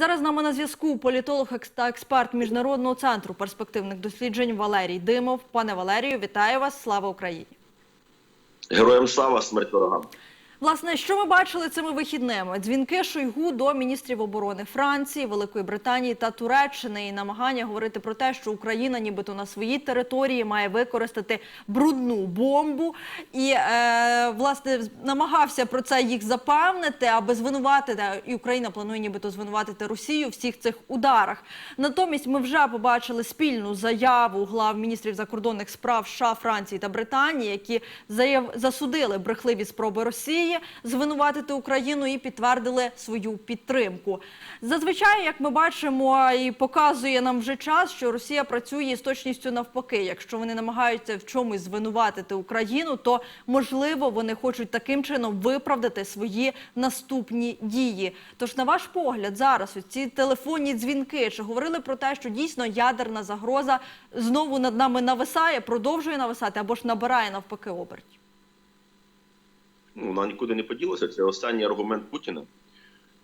Зараз з нами на зв'язку політолог та експерт міжнародного центру перспективних досліджень Валерій Димов. Пане Валерію, вітаю вас! Слава Україні! Героям слава смерть ворогам. Власне, що ми бачили цими вихідними? Дзвінки Шойгу до міністрів оборони Франції, Великої Британії та Туреччини і намагання говорити про те, що Україна, нібито на своїй території, має використати брудну бомбу, і е, власне намагався про це їх запевнити, аби звинуватити і Україна планує нібито звинуватити Росію в всіх цих ударах. Натомість ми вже побачили спільну заяву глав міністрів закордонних справ США, Франції та Британії, які заяв засудили брехливі спроби Росії звинуватити Україну і підтвердили свою підтримку. Зазвичай, як ми бачимо, і показує нам вже час, що Росія працює з точністю навпаки. Якщо вони намагаються в чомусь звинуватити Україну, то можливо вони хочуть таким чином виправдати свої наступні дії. Тож, на ваш погляд, зараз ці телефонні дзвінки чи говорили про те, що дійсно ядерна загроза знову над нами нависає, продовжує нависати або ж набирає навпаки обертів? Ну, вона нікуди не поділася. Це останній аргумент Путіна.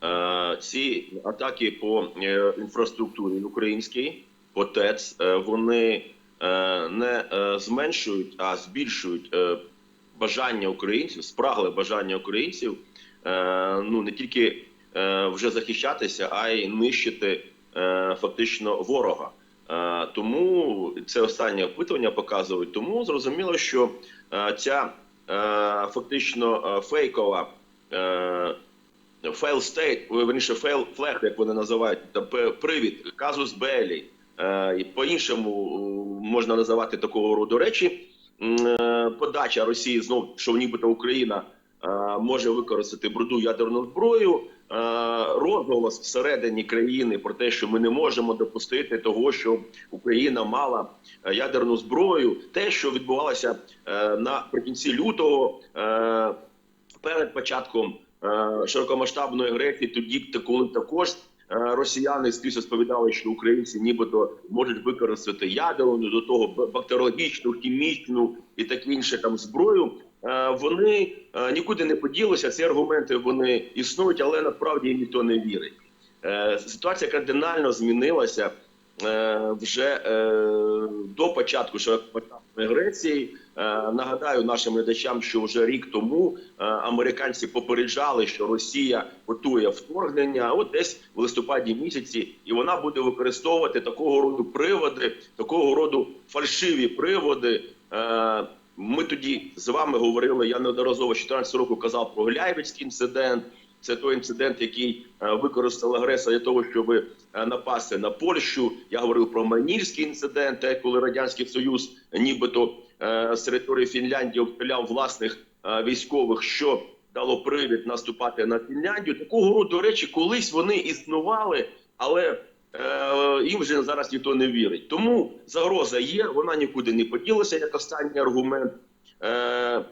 Е, ці атаки по е, інфраструктурі українській, по ТЕЦ, е, вони не зменшують, а збільшують бажання українців, спрагле бажання українців ну не тільки вже захищатися, а й нищити фактично ворога. Тому це останнє опитування показують. Тому зрозуміло, що ця фактично е, фейкова. фейл стейт, верніше фейл флег, як вони називають, привід, казус Белі. Е, по-іншому е, можна називати такого роду речі. Е, Подача Росії знов, що нібито Україна е, може використати бруду ядерну зброю. Е, Розголос всередині країни про те, що ми не можемо допустити того, що Україна мала е, ядерну зброю. Те, що відбувалося е, наприкінці лютого, перед початком широкомасштабної агресії, тоді коли також росіяни скрізь розповідали, що українці нібито можуть використати ядерну, до того б- бактеріологічну, хімічну і таке інше там зброю. Е, Вони е, нікуди не поділися. Ці аргументи вони існують, але насправді ніхто не вірить. Е, Ситуація кардинально змінилася вже до початку широкомасштабної агресії. Нагадаю нашим глядачам, що вже рік тому американці попереджали, що Росія готує вторгнення. От десь в листопаді місяці, і вона буде використовувати такого роду приводи, такого роду фальшиві приводи. Е, Ми тоді з вами говорили. Я неодноразово з 14 року казав про Гляйвицький інцидент. Це той інцидент, який е, використав агресор для того, щоб е, напасти на Польщу. Я говорив про Манільський інцидент, коли радянський союз, нібито е, з території Фінляндії обстріляв власних е, військових, що дало привід наступати на Фінляндію. Такого роду речі колись вони існували, але е, їм вже зараз ніхто не вірить. Тому загроза є, вона нікуди не поділася, як останній аргумент е,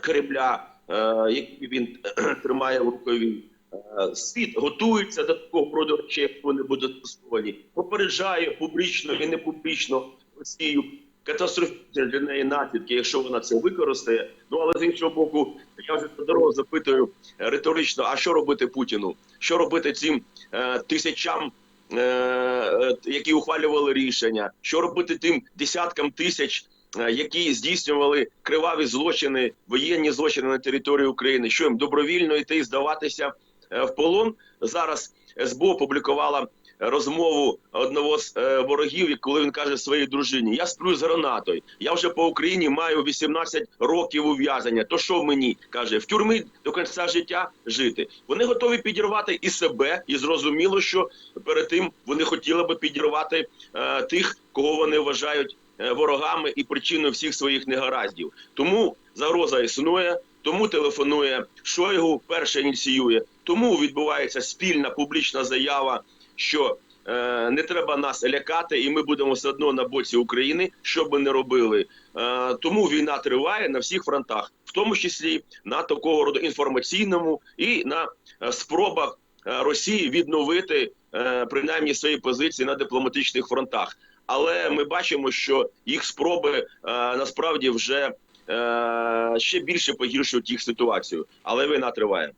Кремля, е, який він тримає в рукаві. Е, Світ готується до такого роду речей, як вони будуть застосовані. Попереджає публічно і не публічно Росію. Катастрофічні для неї наслідки, якщо вона це використає. Ну але з іншого боку, я вже дорогу запитую е, риторично: а що робити Путіну? Що робити цим е, тисячам, е, е, які ухвалювали рішення? Що робити тим десяткам тисяч? е, Які здійснювали криваві злочини, воєнні злочини на території України, що їм добровільно йти і здаватися е, в полон зараз СБУ опублікувала розмову одного з е, ворогів, коли він каже своїй дружині: Я сплю з гранатою. Я вже по Україні маю 18 років ув'язнення. То що мені каже в тюрмі до кінця життя жити? Вони готові підірвати і себе, і зрозуміло, що перед тим вони хотіли би підірвати е, тих, кого вони вважають е, ворогами і причиною всіх своїх негараздів. Тому загроза існує. Тому телефонує Шойгу, перше ініціює. Тому відбувається спільна публічна заява, що е, не треба нас лякати, і ми будемо все одно на боці України, що би не робили. Е, тому війна триває на всіх фронтах, в тому числі на такого роду інформаційному і на е, спробах е, Росії відновити е, принаймні свої позиції на дипломатичних фронтах. Але ми бачимо, що їх спроби е, насправді вже е, ще більше погіршують їх ситуацію. Але війна триває.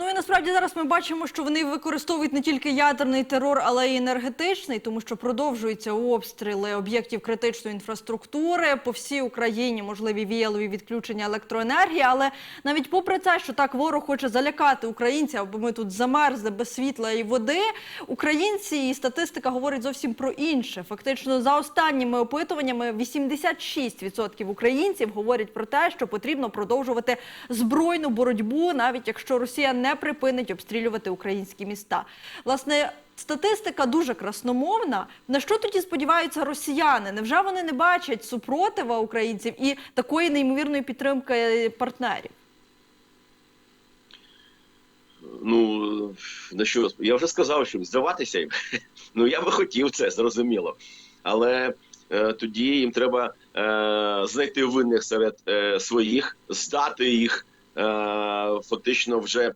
Ну і насправді зараз ми бачимо, що вони використовують не тільки ядерний терор, але й енергетичний, тому що продовжуються обстріли об'єктів критичної інфраструктури по всій Україні, можливі віялові відключення електроенергії. Але навіть попри це, що так ворог хоче залякати українців, аби ми тут замерзли без світла і води, українці і статистика говорить зовсім про інше. Фактично, за останніми опитуваннями, 86% українців говорять про те, що потрібно продовжувати збройну боротьбу, навіть якщо Росія не припинить обстрілювати українські міста. Власне, статистика дуже красномовна. На що тоді сподіваються росіяни? Невже вони не бачать супротива українців і такої неймовірної підтримки партнерів? Ну на що я вже сказав, що здаватися їм. Ну я би хотів це, зрозуміло. Але е, тоді їм треба е, знайти винних серед е, своїх, здати їх е, фактично вже е,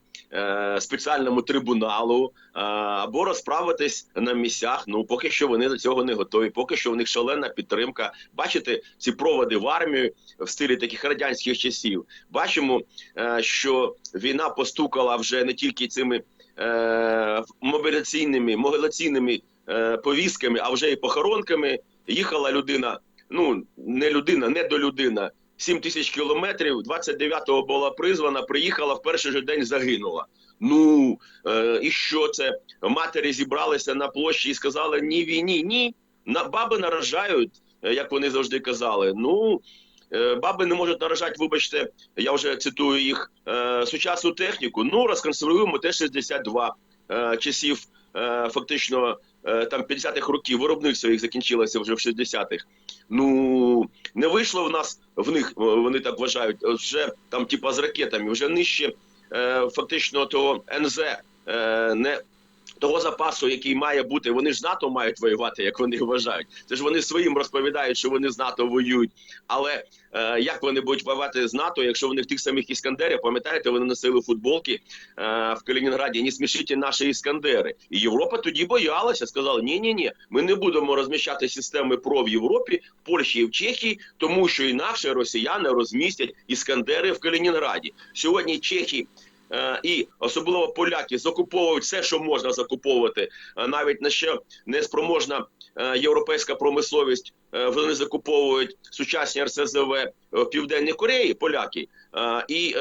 спеціальному трибуналу е, або розправитись на місцях. Ну поки що вони до цього не готові. Поки що в них шалена підтримка. Бачите, ці проводи в армію в стилі таких радянських часів. Бачимо, е, що війна постукала вже не тільки цими е, мобіляційними могилаційними е, повістками, а вже і похоронками. Їхала людина. Ну не людина, не до людина. 7 тисяч кілометрів. 29-го була призвана, приїхала в перший же день загинула. Ну е, і що це? Матері зібралися на площі і сказали ні війні, ні. На баби наражають, е, як вони завжди казали. Ну е, баби не можуть наражати, вибачте, я вже цитую їх е, сучасну техніку. Ну розконструюємо Т-62 е, часів, е, фактично там 50-х років. Виробництво їх закінчилося вже в 60-х. Ну не вийшло в нас в них, е, вони так вважають, е, вже там, типа з ракетами, вже нижче е, фактично того НЗ е, не. Того запасу, який має бути, вони ж НАТО мають воювати, як вони вважають. Це ж вони своїм розповідають, що вони з НАТО воюють. Але е, як вони будуть воювати з НАТО, якщо в них тих самих іскандерів, пам'ятаєте, вони носили футболки е, в Калінінграді, не смішіть наші іскандери. І Європа тоді боялася, сказала: ні, ні, ні, ми не будемо розміщати системи ПРО в Європі, в Польщі і в Чехії, тому що інакше росіяни розмістять іскандери в Калінінграді. Сьогодні Чехії. Е, І особливо поляки закуповують все, що можна закуповувати. Е, Навіть на що неспроможна е, європейська промисловість. Вони закуповують сучасні РСЗВ в Південній Кореї, поляки. І,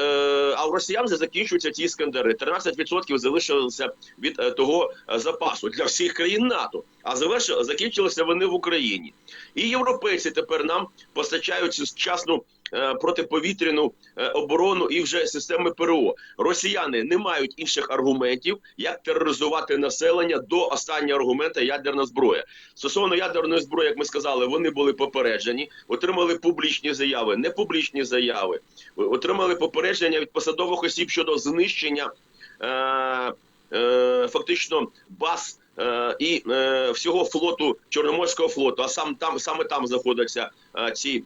а у росіян вже закінчуються ці іскандери. 13% залишилося від того запасу для всіх країн НАТО. А завершили закінчилися вони в Україні. І європейці тепер нам постачають сучасну протиповітряну е, оборону і вже системи ПРО. Росіяни не мають інших аргументів, як тероризувати населення до останнього аргумента ядерна зброя. Стосовно ядерної зброї, як ми сказали, вони були попереджені, отримали публічні заяви, не публічні заяви, отримали попередження від посадових осіб щодо знищення е, е, фактично баз. е, І е, всього флоту Чорноморського флоту, а сам там саме там знаходяться е, ці е,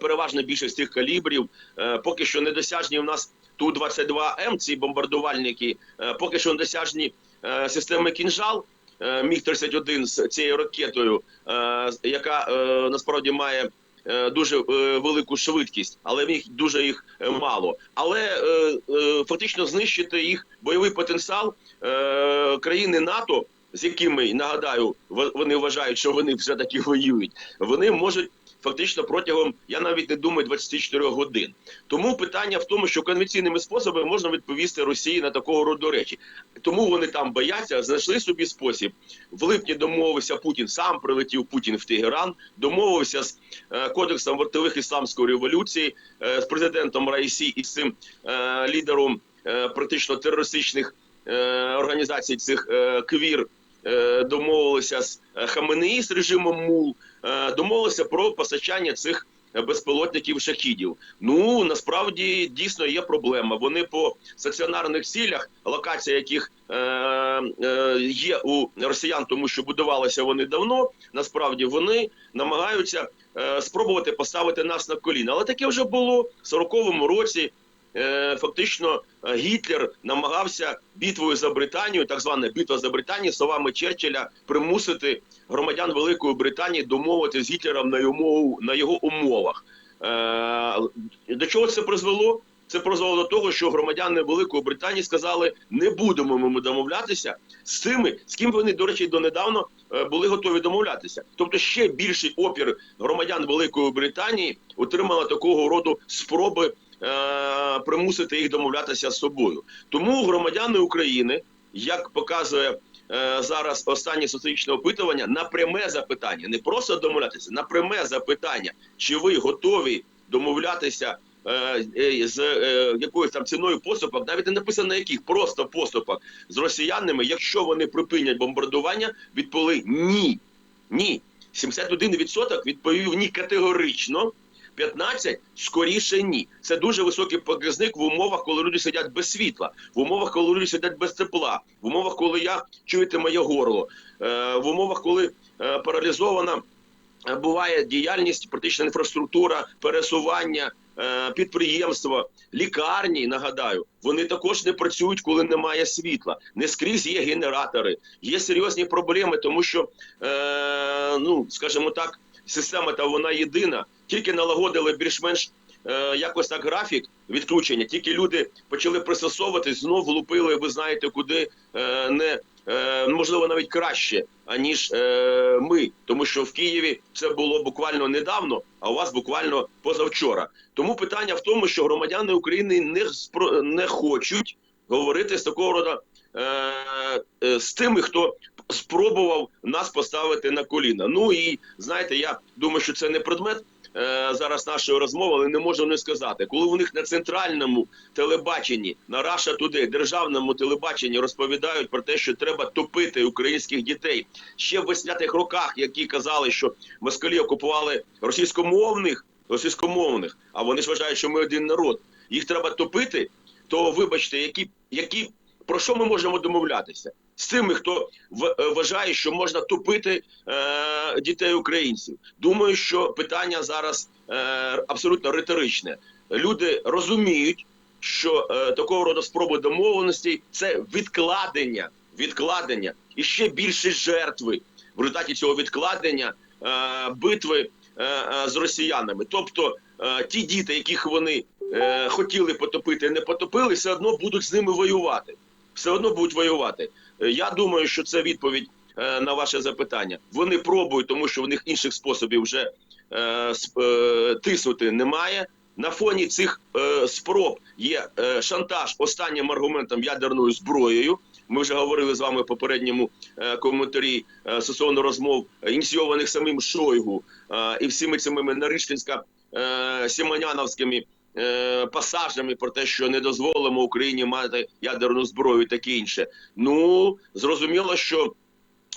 переважна більшість цих калібрів. Е, поки що недосяжні у нас Ту-22М, ці бомбардувальники, е, поки що недосяжні е, системи кінжал. е, Міг-31 з цією ракетою, е, яка е, насправді має е, дуже е, велику швидкість, але в них дуже їх е, мало. Але е, е, фактично знищити їх бойовий потенціал е, країни НАТО, з якими нагадаю, вони вважають, що вони все таки воюють. Вони можуть фактично протягом, я навіть не думаю, 24 годин. Тому питання в тому, що конвенційними способами можна відповісти Росії на такого роду речі. Тому вони там бояться, знайшли собі спосіб. В липні домовився Путін. Сам прилетів Путін в Тегеран, домовився з е, кодексом вартових ісламської революції, е, з президентом Раїсі і цим е, лідером е, практично терористичних е, організацій цих е, квір. е, Домовилися з е, Хаменеї з режимом МУЛ, домовилися про постачання цих е, безпілотників шахідів. Ну насправді дійсно є проблема. Вони по стаціонарних цілях, локація яких е, е, є у росіян, тому що будувалися вони давно. Насправді вони намагаються е, спробувати поставити нас на коліна. Але таке вже було в 40-му році. Е, Фактично е, Гітлер намагався битвою за Британію, так звана битва за Британію, словами Черчилля, примусити громадян Великої Британії домовити з Гітлером на його на його умовах. Е, До чого це призвело? Це призвело до того, що громадяни Великої Британії сказали, не будемо ми домовлятися з тими, з ким вони, до речі, донедавно е, були готові домовлятися. Тобто ще більший опір громадян Великої Британії отримала такого роду спроби е, примусити їх домовлятися з собою. Тому громадяни України, як показує е, зараз останнє соціологічне опитування, на пряме запитання, не просто домовлятися, на пряме запитання, чи ви готові домовлятися е, е, з е, якоюсь там ціною поступок, навіть не написано на яких, просто поступок з росіянами, якщо вони припинять бомбардування, відповіли ні. Ні. 71% відповів ні категорично. 15 скоріше ні. Це дуже високий показник в умовах, коли люди сидять без світла, в умовах, коли люди сидять без тепла, в умовах, коли я чуєте моє горло, е, в умовах, коли е, паралізована е, буває діяльність, практична інфраструктура, пересування, підприємства, лікарні. Нагадаю, вони також не працюють, коли немає світла. Не скрізь є генератори. Є серйозні проблеми, тому що, е, ну скажімо так, система та вона єдина. Тільки налагодили більш-менш е, якось так графік відключення. Тільки люди почали пристосовуватись, знов влупили, ви знаєте, куди е, не е, можливо навіть краще, аніж е, ми, тому що в Києві це було буквально недавно, а у вас буквально позавчора. Тому питання в тому, що громадяни України не спро- не хочуть говорити з такого роду е, е, з тими, хто спробував нас поставити на коліна. Ну і знаєте, я думаю, що це не предмет е, зараз нашої розмови, але не можу не сказати, коли у них на центральному телебаченні, на Раша Today, державному телебаченні розповідають про те, що треба топити українських дітей ще в 80-х роках, які казали, що москалі окупували російськомовних, російськомовних, а вони ж вважають, що ми один народ. Їх треба топити. То вибачте, які, які про що ми можемо домовлятися з тими, хто е, вважає, що можна топити е, дітей українців. Думаю, що питання зараз е, абсолютно риторичне. Люди розуміють, що е, такого роду спроби домовленості це відкладення, відкладення і ще більше жертви в результаті цього відкладення е, битви е, е, з росіянами. Тобто е, ті діти, яких вони е, хотіли потопити, не потопили, все одно будуть з ними воювати. Все одно будуть воювати. Е, Я думаю, що це відповідь е, на ваше запитання. Вони пробують, тому що в них інших способів вже е, тиснути немає. На фоні цих спроб є шантаж останнім аргументом ядерною зброєю. Ми вже говорили з вами в попередньому коментарі стосовно розмов ініційованих самим Шойгу і всіми цими Наришкінська Сімоняновськими е, пасажами про те, що не дозволимо Україні мати ядерну зброю і таке інше. Ну зрозуміло, що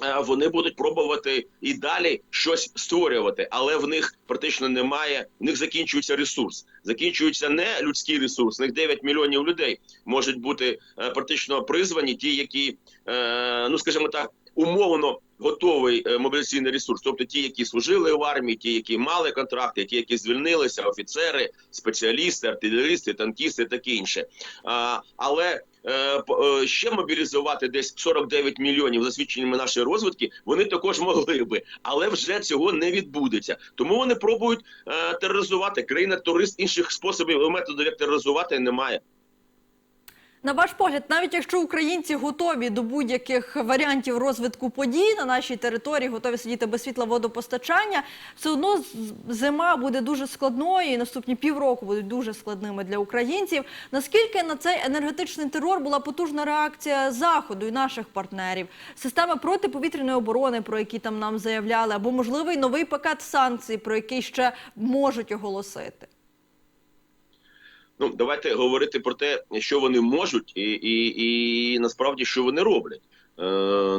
е, вони будуть пробувати і далі щось створювати, але в них практично немає. В них закінчується ресурс. Закінчується не людський ресурс. В них 9 мільйонів людей можуть бути е, практично призвані, ті, які е, ну скажімо так, умовно готовий е, мобілізаційний ресурс, тобто ті, які служили в армії, ті, які мали контракти, ті, які звільнилися, офіцери, спеціалісти, артилерісти, танкісти, таке інше. А, але е, е, ще мобілізувати десь 49 мільйонів за свідченнями нашої розвідки, вони також могли би, але вже цього не відбудеться. Тому вони пробують тероризувати країна турист інших способів і методів, як тероризувати, немає. На ваш погляд, навіть якщо українці готові до будь-яких варіантів розвитку подій на нашій території, готові сидіти без світла водопостачання, все одно зима буде дуже складною, і наступні півроку будуть дуже складними для українців. Наскільки на цей енергетичний терор була потужна реакція заходу і наших партнерів, системи протиповітряної оборони, про які там нам заявляли, або можливий новий пакет санкцій, про який ще можуть оголосити? Ну давайте говорити про те, що вони можуть, і, і, і насправді що вони роблять. Е,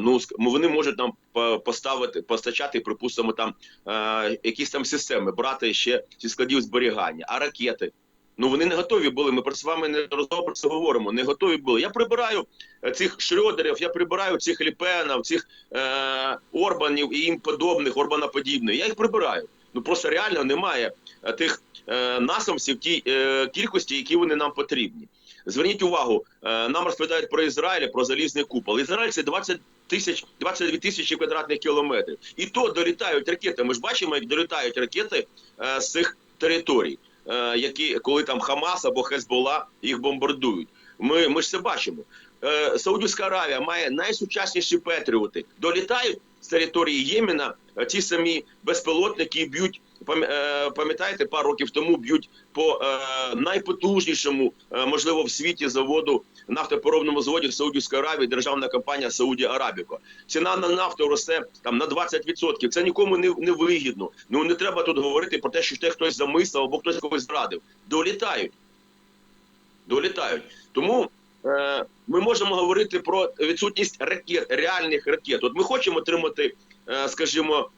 ну вони можуть нам по- поставити, постачати, припустимо, там е, якісь там системи, брати ще зі складів зберігання, а ракети. Ну вони не готові були. Ми про з вами не про це говоримо. Не готові були. Я прибираю е, цих Шрёдерів, я прибираю цих Ліпенів, цих е, Орбанів і їм подобних, Орбаноподібних. Я їх прибираю. Ну просто реально немає е, тих е, насамців тій е, кількості, які вони нам потрібні. Зверніть увагу, нам розповідають про Ізраїль, про залізний купол. Ізраїль це 20 тисяч 22 тисячі квадратних кілометрів. І то долітають ракети. Ми ж бачимо, як долітають ракети з цих територій. які коли там Хамас або Хезбола їх бомбардують. Ми, ми ж це бачимо. Е, Саудівська Аравія має найсучасніші патріоти. Долітають з території Ємена е, ті самі безпілотники б'ють. е, Пам'ятаєте, пару років тому б'ють по е, найпотужнішому, е, можливо, в світі заводу нафтопереробному заводі в Саудівській Аравії державна компанія Сауді Арабіко. Ціна на нафту росте там на 20%. Це нікому не, не вигідно. Ну не треба тут говорити про те, що те хтось замислив або хтось когось зрадив. Долітають. Долітають. Тому ми можемо говорити про відсутність ракет, реальних ракет. От ми хочемо отримати, е, скажімо,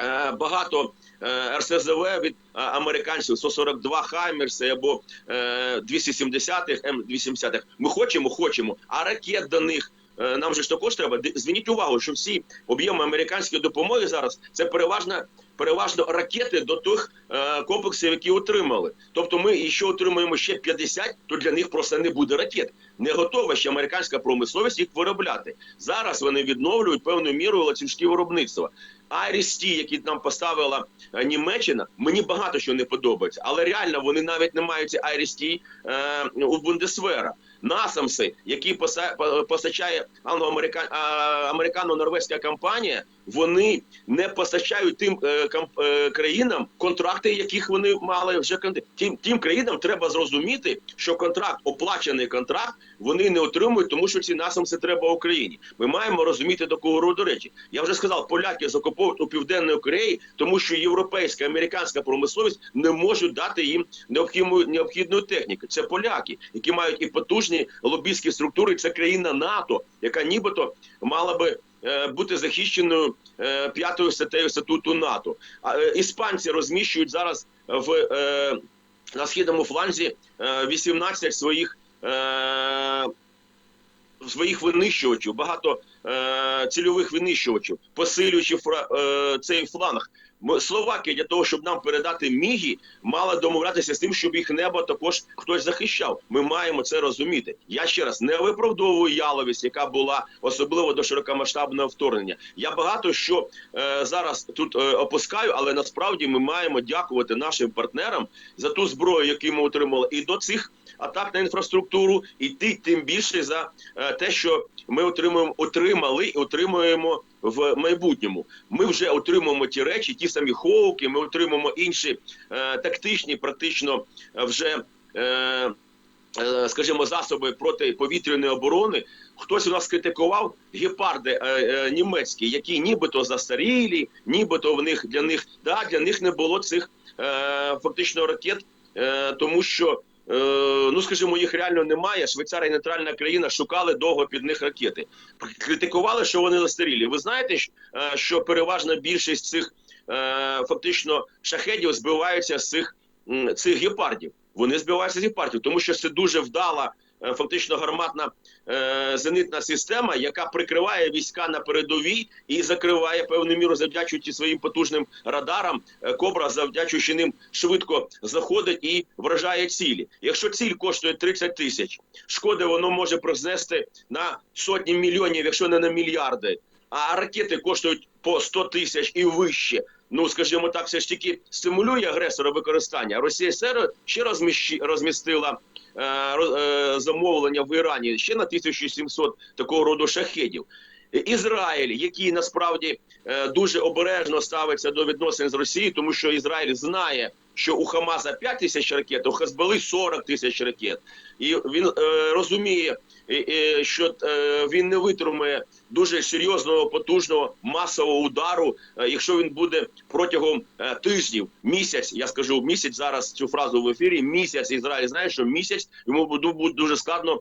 е, багато е, РСЗВ від е, американців 142 Хаймерси або е, 270-х, М270-х. Ми хочемо, хочемо, а ракет до них. е, Нам же ж також треба. Зверніть увагу, що всі об'єми американської допомоги зараз це переважно, переважно ракети до тих е, комплексів, які отримали. Тобто, ми якщо отримаємо ще 50, то для них просто не буде ракет. Не готова ще американська промисловість їх виробляти. Зараз вони відновлюють певною мірою ланцюжки виробництва. Айрісті, які нам поставила е, Німеччина, мені багато що не подобається, але реально вони навіть не мають ці Айрісті е, у Бундесвера. Насамси, які постачає англо-американ- а, американо-норвезька компанія, вони не постачають тим е, е, країнам контракти, яких вони мали вже тим, тим країнам треба зрозуміти, що контракт, оплачений контракт, вони не отримують, тому що ці насамси треба Україні. Ми маємо розуміти до кого роду речі. Я вже сказав, поляки закуповують у південної Кореї, тому що європейська американська промисловість не можуть дати їм необхідну необхідної техніки. Це поляки, які мають і потужні лобійські структури. Це країна НАТО, яка нібито мала би. е, Бути захищеною е, п'ятою статтею статуту НАТО. Е, іспанці розміщують зараз в на східному фланзі е, 18 своїх своїх винищувачів, багато цільових винищувачів, посилюючи фра, е, цей фланг. Словакія для того, щоб нам передати міги, мала домовлятися з тим, щоб їх небо також хтось захищав. Ми маємо це розуміти. Я ще раз не виправдовую яловість, яка була особливо до широкомасштабного вторгнення. Я багато що е, зараз тут е, опускаю, але насправді ми маємо дякувати нашим партнерам за ту зброю, яку ми отримали, і до цих атак на інфраструктуру, і тим більше за е, те, що ми отримуємо, отримали і отримуємо в майбутньому. Ми вже отримуємо ті речі, ті самі хоуки, ми отримуємо інші е, тактичні, практично е, вже. Е, Скажімо, засоби протиповітряної оборони. Хтось у нас критикував гепарди німецькі, які нібито застарілі, нібито в них для них да для них не було цих е, фактично ракет, е, тому що ну скажімо, їх реально немає. Швейцарія нейтральна країна шукали довго під них ракети. Критикували, що вони застарілі. Ви знаєте, е, що переважна більшість цих е, фактично шахедів збиваються з цих, цих гепардів. Вони збиваються з гепардів, тому що це дуже вдала. Е, Фактично гарматна е, зенитна система, яка прикриває війська на передовій і закриває певну міру, завдячуючи своїм потужним радарам. Е, Кобра, завдячуючи ним, швидко заходить і вражає цілі. Якщо ціль коштує 30 тисяч, шкоди воно може признести на сотні мільйонів, якщо не на мільярди. А ракети коштують по 100 тисяч і вище. Ну, скажімо так, все ж таки стимулює агресора використання. Росія СР ще розміщи, розмістила е, е, замовлення в Ірані ще на 1700 такого роду шахедів. Ізраїль, який насправді е, дуже обережно ставиться до відносин з Росією, тому що Ізраїль знає, що у Хамаса 5 тисяч ракет, у Хезболи 40 тисяч ракет, і він е, розуміє, що е, він не витримує дуже серйозного, потужного масового удару, е, якщо він буде протягом е, тижнів, місяць, я скажу місяць зараз цю фразу в ефірі. Місяць Ізраїль знає, що місяць йому буде буде дуже складно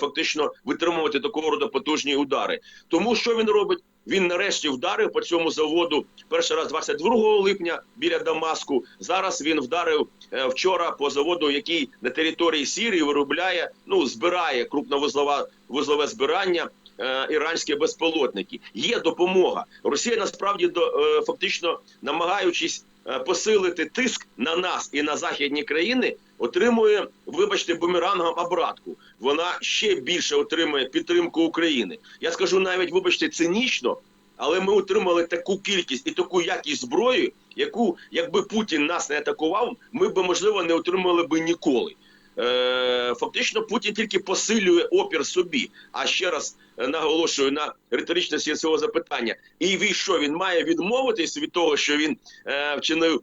фактично витримувати такого роду потужні удари. Тому що він робить? Він нарешті вдарив по цьому заводу перший раз 22 липня біля Дамаску. Зараз він вдарив е, вчора по заводу, який на території Сірії виробляє, ну збирає крупновузлова вузлове збирання. е, Іранські безполотники є допомога. Росія насправді до е, фактично намагаючись посилити тиск на нас і на західні країни, отримує, вибачте, бумерангом обратку. Вона ще більше отримує підтримку України. Я скажу навіть, вибачте, цинічно. але ми отримали таку кількість і таку якість зброї, яку, якби Путін нас не атакував, ми б можливо не отримали би ніколи. Е, фактично, Путін тільки посилює опір собі. А ще раз е, наголошую на риторичності цього запитання. І він що він має відмовитись від того, що він е, вчинив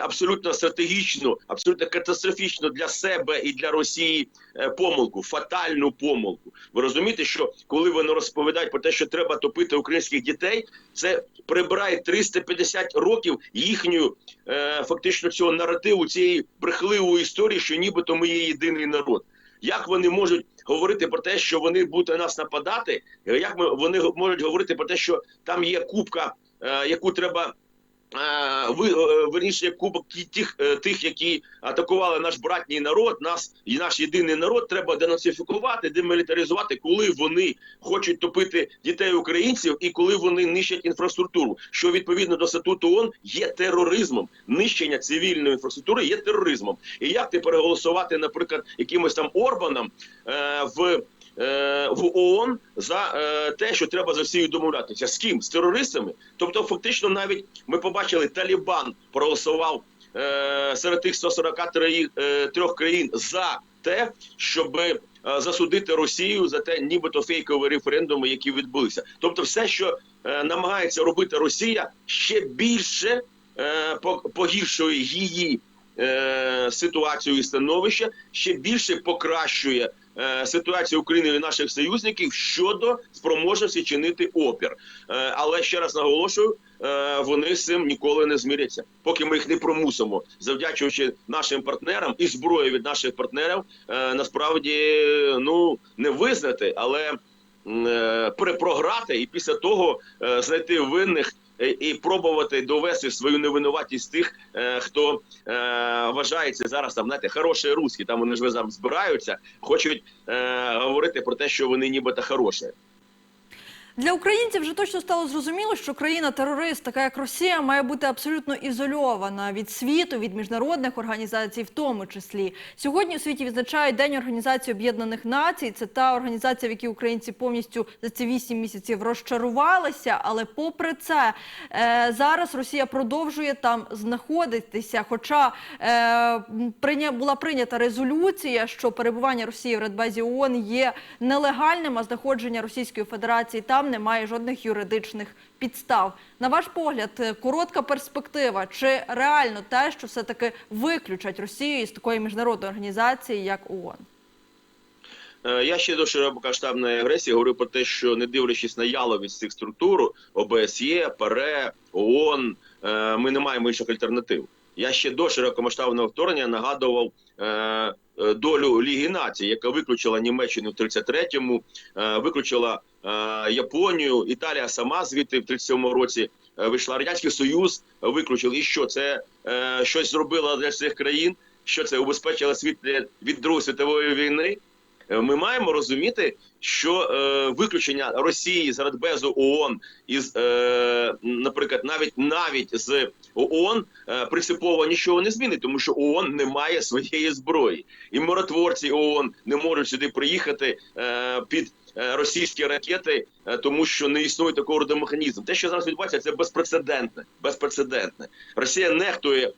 абсолютно стратегічну, абсолютно катастрофічну для себе і для Росії е, помилку, фатальну помилку. Ви розумієте, що коли вони розповідають про те, що треба топити українських дітей, це прибирає 350 років їхньою е, фактично цього наративу, цієї брехливої історії, що нібито ми є єдиний народ. Як вони можуть говорити про те, що вони будуть на нас нападати? Е, Як ми вони можуть говорити про те, що там є кубка, е, яку треба е, е, верніше кубок тих, е, тих, які атакували наш братній народ, нас і наш єдиний народ, треба денацифікувати, демілітаризувати, коли вони хочуть топити дітей українців і коли вони нищать інфраструктуру, що відповідно до статуту ООН є тероризмом. Нищення цивільної інфраструктури є тероризмом. І як ти переголосувати, наприклад, якимось там Орбаном е, в. Е, В ООН за е, те, що треба з Росією домовлятися з ким з терористами. Тобто, фактично, навіть ми побачили, Талібан проголосував е, серед тих 143 е, трьох країн за те, щоб засудити Росію за те, нібито фейкові референдуми, які відбулися. Тобто, все, що намагається робити Росія, ще більше по- погіршує її ситуацію і становище, ще більше покращує. Е, України і наших союзників щодо спроможності чинити опір, Е, але ще раз наголошую, е, вони з цим ніколи не зміряться, поки ми їх не промусимо, завдячуючи нашим партнерам і зброї від наших партнерів, е, насправді ну не визнати, але перепрограти і після того знайти винних і пробувати довести свою невинуватість тих, е, хто е, вважається зараз там, знаєте, хороші русські, там вони ж ви там збираються, хочуть е, говорити про те, що вони нібито хороші. Для українців вже точно стало зрозуміло, що країна-терорист, така як Росія, має бути абсолютно ізольована від світу, від міжнародних організацій, в тому числі. Сьогодні у світі відзначають День Організації Об'єднаних Націй. Це та організація, в якій українці повністю за ці вісім місяців розчарувалися. Але попри це, е, зараз Росія продовжує там знаходитися. Хоча е, була прийнята резолюція, що перебування Росії в Радбезі ООН є нелегальним, а знаходження Російської Федерації там немає жодних юридичних підстав. На ваш погляд, е, коротка перспектива, чи реально те, що все-таки виключать Росію із такої міжнародної організації, як ООН? Е, Я ще до широкомасштабної агресії говорив про те, що не дивлячись на яловість цих структур, ОБСЄ, ПАРЕ, ООН, е, ми не маємо інших альтернатив. Я ще до широкомасштабного вторгнення нагадував долю Ліги Націй, яка виключила Німеччину в 33-му, е, виключила е, Японію, Італія сама звідти в 37-му році е, вийшла. Радянський Союз виключив. І що це е, щось зробило для цих країн? Що це убезпечило світ від Другої світової війни? Е, Ми маємо розуміти, що е, виключення Росії з Радбезу ООН із, е, наприклад, навіть навіть з ООН е, принципово нічого не змінить, тому що ООН не має своєї зброї, і миротворці ООН не можуть сюди приїхати е, під е, російські ракети, тому що не існує такого роду механізму. Те, що зараз відбувається, це безпрецедентне. Безпрецедентне. Росія нехтує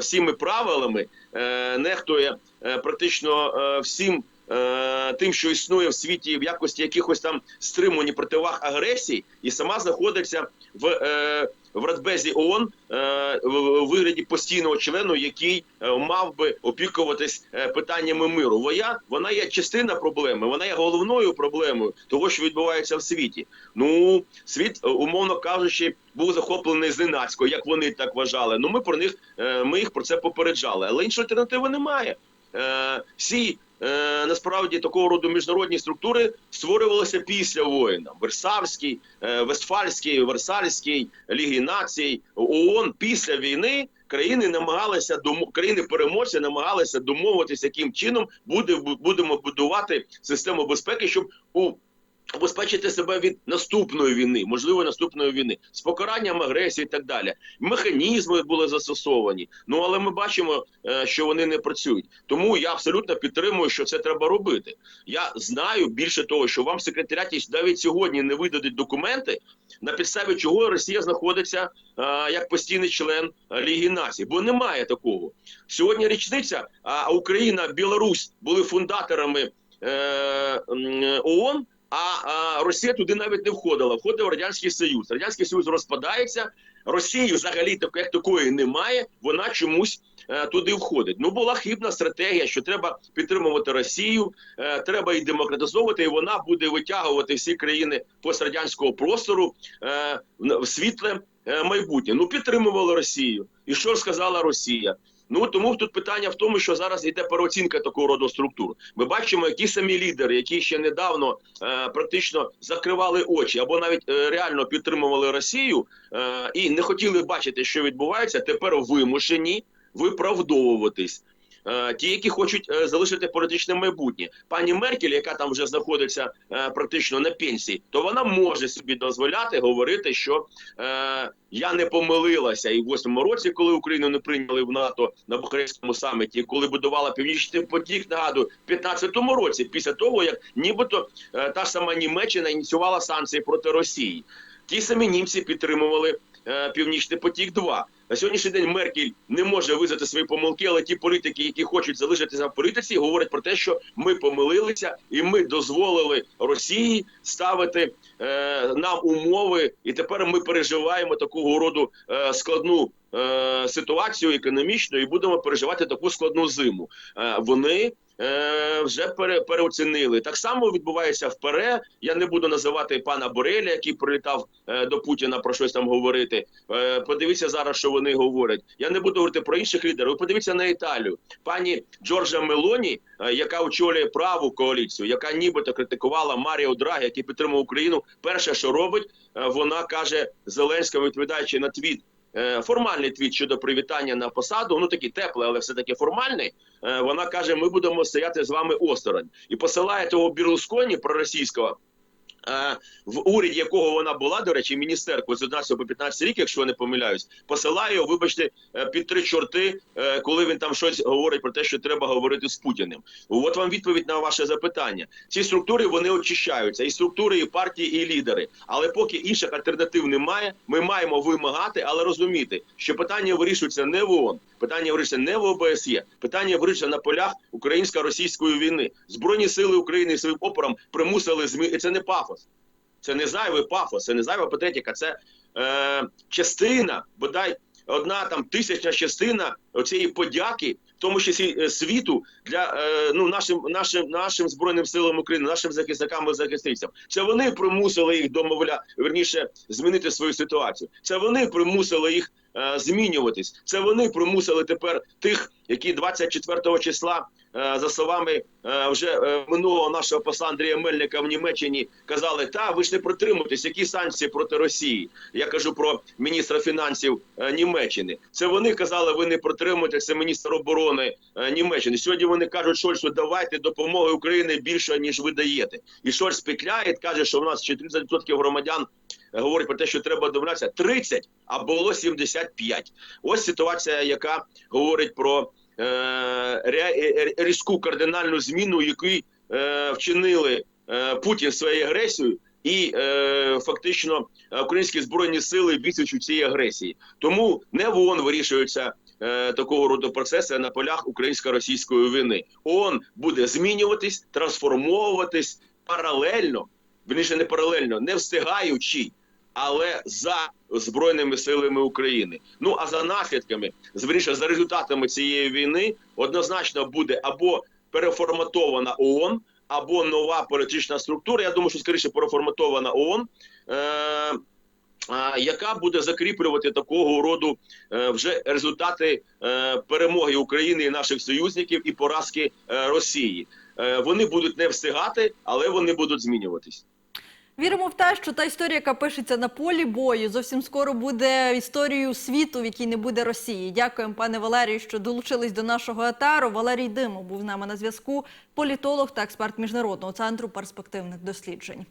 всіми правилами, нехтує практично всім. Е, Тим, що існує в світі в якості якихось там стримувань противаг агресії, і сама знаходиться в, е, в Радбезі ООН е, в, вигляді постійного члену, який е, мав би опікуватись е, питаннями миру. Воя вона є частина проблеми, вона є головною проблемою того, що відбувається в світі. Ну світ, умовно кажучи, був захоплений зненацько, як вони так вважали. Ну ми про них е, ми їх про це попереджали, але іншої альтернативи немає. Всі е, насправді такого роду міжнародні структури створювалися після воїна. Версальський, е, Вестфальський, Версальський, Ліги Націй, ООН після війни. Країни намагалися країни переможці намагалися домовитися, яким чином буде будемо будувати систему безпеки, щоб у Обезпечити себе від наступної війни, можливо, наступної війни, з покаранням агресії і так далі. Механізми були застосовані. Ну але ми бачимо, е, що вони не працюють. Тому я абсолютно підтримую, що це треба робити. Я знаю більше того, що вам в секретаріаті навіть сьогодні не видадуть документи, на підставі чого Росія знаходиться е, як постійний член Ліги Націй, бо немає такого. Сьогодні річниця, а Україна, Білорусь були фундаторами е, ООН. А, а Росія туди навіть не входила. Входив Радянський Союз. Радянський Союз розпадається. Росії взагалі так- як такої немає. Вона чомусь е, туди входить. Ну була хибна стратегія, що треба підтримувати Росію, е, треба її демократизовувати, і вона буде витягувати всі країни пострадянського простору е, в світле е, майбутнє. Ну підтримували Росію. І що сказала Росія? Ну тому тут питання в тому, що зараз йде переоцінка такого роду структур. Ми бачимо, які самі лідери, які ще недавно е, практично закривали очі або навіть е, реально підтримували Росію е, і не хотіли бачити, що відбувається, тепер вимушені виправдовуватись. Е, Ті, які хочуть е, залишити політичне майбутнє, пані Меркель, яка там вже знаходиться е, практично на пенсії, то вона може собі дозволяти говорити, що я не помилилася. І в восьмому році, коли Україну не прийняли в НАТО на Бухарестському саміті, коли будувала північний потік, нагадую, в 15-му році, після того як нібито та ж сама Німеччина ініціювала санкції проти Росії. Ті самі німці підтримували е, Північний потік 2 На сьогоднішній день Меркель не може визнати свої помилки, але ті політики, які хочуть залишитися в політиці, говорять про те, що ми помилилися і ми дозволили Росії ставити е, нам умови, і тепер ми переживаємо такого роду е, складну е, ситуацію економічну і будемо переживати таку складну зиму. Е, вони е, вже пере, переоцінили. Так само відбувається в ПРЕ. Я не буду називати пана Бореля, який прилітав е, до Путіна про щось там говорити. Е, подивіться зараз, що вони говорять. Я не буду говорити про інших лідерів. Подивіться на Італію. Пані Джорджа Мелоні, е, яка очолює праву коаліцію, яка нібито критикувала Маріо Драгі, який підтримав Україну. Перше, що робить, е, вона каже Зеленському, відповідаючи на твіт. Е, Формальний твіт щодо привітання на посаду, ну такий теплий, але все таки формальний. Е, Вона каже: ми будемо стояти з вами осторонь і посилає того Бірлусконі проросійського. Е, В уряді якого вона була, до речі, міністерку з 11 по 15 рік, якщо я не помиляюсь, посилає його, вибачте, е, під три чорти, е, коли він там щось говорить про те, що треба говорити з Путіним. От вам відповідь на ваше запитання. Ці структури вони очищаються, і структури, і партії, і лідери. Але поки інших альтернатив немає, ми маємо вимагати, але розуміти, що питання вирішується не в ООН, питання вирішується не в ОБСЄ, питання вирішується на полях українсько-російської війни. Збройні сили України своїм опором примусили змі... Це не пафос. Це не зайвий пафос, це не зайва патетика, це е, частина, бодай одна там тисячна частина цієї подяки, в тому числі е, світу для е, ну нашим нашим нашим збройним силам України, нашим захисникам і захисницям. Це вони примусили їх домовля, верніше змінити свою ситуацію. Це вони примусили їх е, змінюватись. Це вони примусили тепер тих, які 24 числа, е, за словами е, вже е, минулого нашого посла Андрія Мельника в Німеччині, казали: та ви ж не протримуєтесь, які санкції проти Росії. Я кажу про міністра фінансів Німеччини. Це вони казали, ви не протримуєтесь, це міністр оборони Німеччини. Сьогодні вони кажуть, Шольцу, давайте допомоги Україні більше ніж ви даєте. І Шольц петляє, каже, що в нас ще 30% громадян говорять про те, що треба домовлятися 30, а було 75. Ось ситуація, яка говорить про різку кардинальну зміну, яку е, вчинили е, Путін своєю агресією. І е, фактично е, українські збройні сили відсічуть цієї агресії. Тому не в ООН вирішуються е, такого роду процеси на полях українсько-російської війни. ООН буде змінюватись, трансформовуватись паралельно, верніше не паралельно, не встигаючи, але за збройними силами України. Ну а за наслідками, зверніше за результатами цієї війни, однозначно буде або переформатована ООН, або нова політична структура. Я думаю, що скоріше переформатована ООН. Е- яка буде закріплювати такого роду е, вже результати е, перемоги України і наших союзників і поразки е, Росії. Вони будуть не встигати, але вони будуть змінюватись. Віримо в те, що та історія, яка пишеться на полі бою, зовсім скоро буде історією світу, в якій не буде Росії. Дякуємо, пане Валерію, що долучились до нашого етару. Валерій Димов був з нами на зв'язку, політолог та експерт міжнародного центру перспективних досліджень.